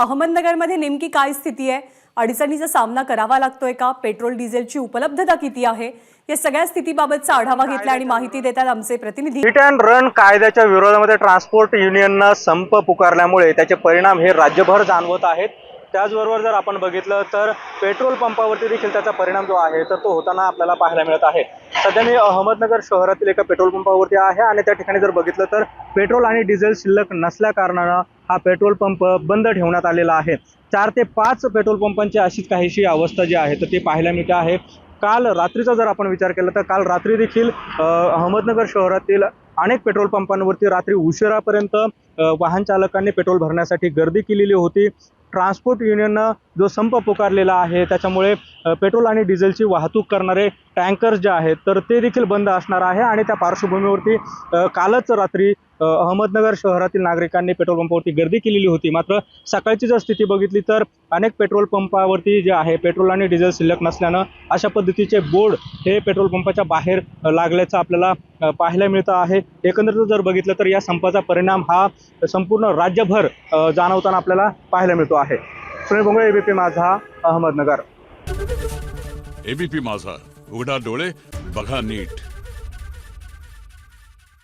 अहमदनगरमध्ये नेमकी काय स्थिती आहे? अडचणीचा सामना करावा लागतोय का? पेट्रोल डिझेलची उपलब्धता किती आहे? या सगळ्या स्थितीबाबतचा आढावा घेतला आणि माहिती देतात आमचे प्रतिनिधी. हिट अँड रन कायद्याच्या विरोधामध्ये ट्रान्सपोर्ट युनियननं संप पुकारल्यामुळे त्याचे परिणाम हे राज्यभर जाणवत आहेत. त्याचबरोबर जर आपण बघितलं तर पेट्रोल पंपावरती देखील त्याचा परिणाम जो आहे तर तो होताना आपल्याला पाहायला मिळत आहे. सध्या मी अहमदनगर शहरातील एका पेट्रोल पंपावरती आहे आणि त्या ठिकाणी जर बघितलं तर पेट्रोल आणि डिझेल शिल्लक नसल्या कारणानं हा पेट्रोल पंप बंद ठेवण्यात आलेला आहे. चार ते पाच पेट्रोल पंपांची अशीच काहीशी अवस्था जी आहे तर ती पाहायला मिळते आहे. काल रात्रीचा जर आपण विचार केला तर काल रात्री देखील अहमदनगर शहरातील अनेक पेट्रोल पंपांवरती रात्री उशिरापर्यंत वाहन चालकांनी पेट्रोल भरण्यासाठी गर्दी केलेली होती. ट्रान्सपोर्ट युनियननं जो संप पुकारलेला आहे त्याच्यामुळे पेट्रोल आणि डिझेलची वाहतूक करणारे टँकर्स जे आहेत तर ते देखील बंद असणार आहे आणि त्या पार्श्वभूमीवरती कालच रात्री अहमदनगर शहरातील नागरिकांनी पेट्रोल पंपावरती गर्दी केलेली होती. मात्र सकाळची जर स्थिती बघितली तर अनेक पेट्रोल पंपावरती जे आहे पेट्रोल आणि डिझेल शिल्लक नसल्यानं अशा पद्धतीचे बोर्ड हे पेट्रोल पंपाच्या बाहेर लागल्याचं आपल्याला पाहायला मिळतं आहे. एकंदरीत जर बघितलं तर या संपाचा परिणाम हा संपूर्ण राज्यभर जाणवताना आपल्याला पाहायला मिळतो आहे. सुनील बोंगळे एबीपी माझा अहमदनगर. एबीपी माझा. उघडा डोळे बघा नीट.